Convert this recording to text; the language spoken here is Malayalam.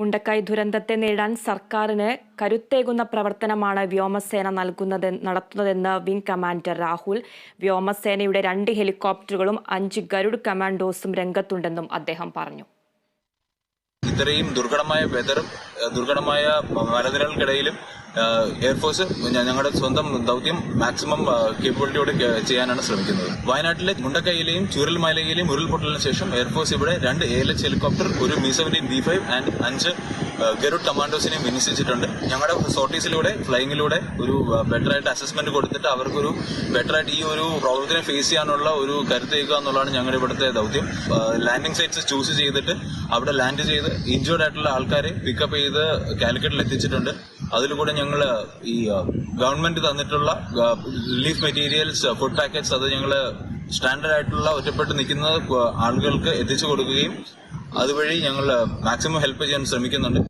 മുണ്ടക്കായ് ദുരന്തത്തെ നേരിടാൻ സർക്കാരിന് കരുത്തേകുന്ന പ്രവർത്തനമാണ് വ്യോമസേന നൽകുന്നത് നടത്തുന്നതെന്ന് വിംഗ് കമാൻഡർ രാഹുൽ. വ്യോമസേനയുടെ രണ്ട് ഹെലികോപ്റ്ററുകളും അഞ്ച് ഗരുഡ് കമാൻഡോസും രംഗത്തുണ്ടെന്നും അദ്ദേഹം പറഞ്ഞു. ഇത്രയും ദുർഘടമായ വെതറും ദുർഘടമായ മലനിരകൾക്കിടയിലും എയർഫോഴ്സ് ഞങ്ങളുടെ സ്വന്തം ദൗത്യം മാക്സിമം കേപ്പബിലിറ്റിയോടെ ചെയ്യാനാണ് ശ്രമിക്കുന്നത്. വയനാട്ടിലെ മുണ്ടക്കൈയിലെയും ചൂരൽമലയിലെയും ഉരുൾപൊട്ടലിന് ശേഷം എയർഫോഴ്സ് ഇവിടെ രണ്ട് എ എൽ എച്ച് ഹെലികോപ്റ്റർ ഒരു Mi seventeen B five and അഞ്ച് ഗരുഡ് കമാൻഡോസിനെയും വിന്യസിച്ചിട്ടുണ്ട്. ഞങ്ങളുടെ സോർട്ടീസിലൂടെ ഫ്ലൈങ്ങിലൂടെ ഒരു ബെറ്റർ ആയിട്ട് അസസ്മെന്റ് കൊടുത്തിട്ട് അവർക്കൊരു ബെറ്റർ ആയിട്ട് ഈ ഒരു പ്രോബ്ലത്തിനെ ഫേസ് ചെയ്യാനുള്ള ഒരു കരുത്തേക്കുക എന്നുള്ളതാണ് ഞങ്ങളുടെ ഇവിടുത്തെ ദൗത്യം. ലാൻഡിംഗ് സൈറ്റ്സ് ചൂസ് ചെയ്തിട്ട് അവിടെ ലാൻഡ് ചെയ്ത് ഇഞ്ചേർഡ് ആയിട്ടുള്ള ആൾക്കാരെ പിക്കപ്പ് ചെയ്ത് കാലിക്കറ്റിൽ എത്തിച്ചിട്ടുണ്ട് അതിലൂടെ ഞങ്ങൾ ഈ ഗവൺമെന്റ് തന്നിട്ടുള്ള റിലീഫ് മെറ്റീരിയൽസ് ഫുഡ് പാക്കറ്റ്സ് അത് ഞങ്ങൾ സ്റ്റാൻഡേർഡ് ആയിട്ടുള്ള ഒറ്റപ്പെട്ട് നിൽക്കുന്ന ആളുകൾക്ക് എത്തിച്ചു കൊടുക്കുകയും അതുവഴി ഞങ്ങൾ മാക്സിമം ഹെൽപ്പ് ചെയ്യാൻ ശ്രമിക്കുന്നുണ്ട്.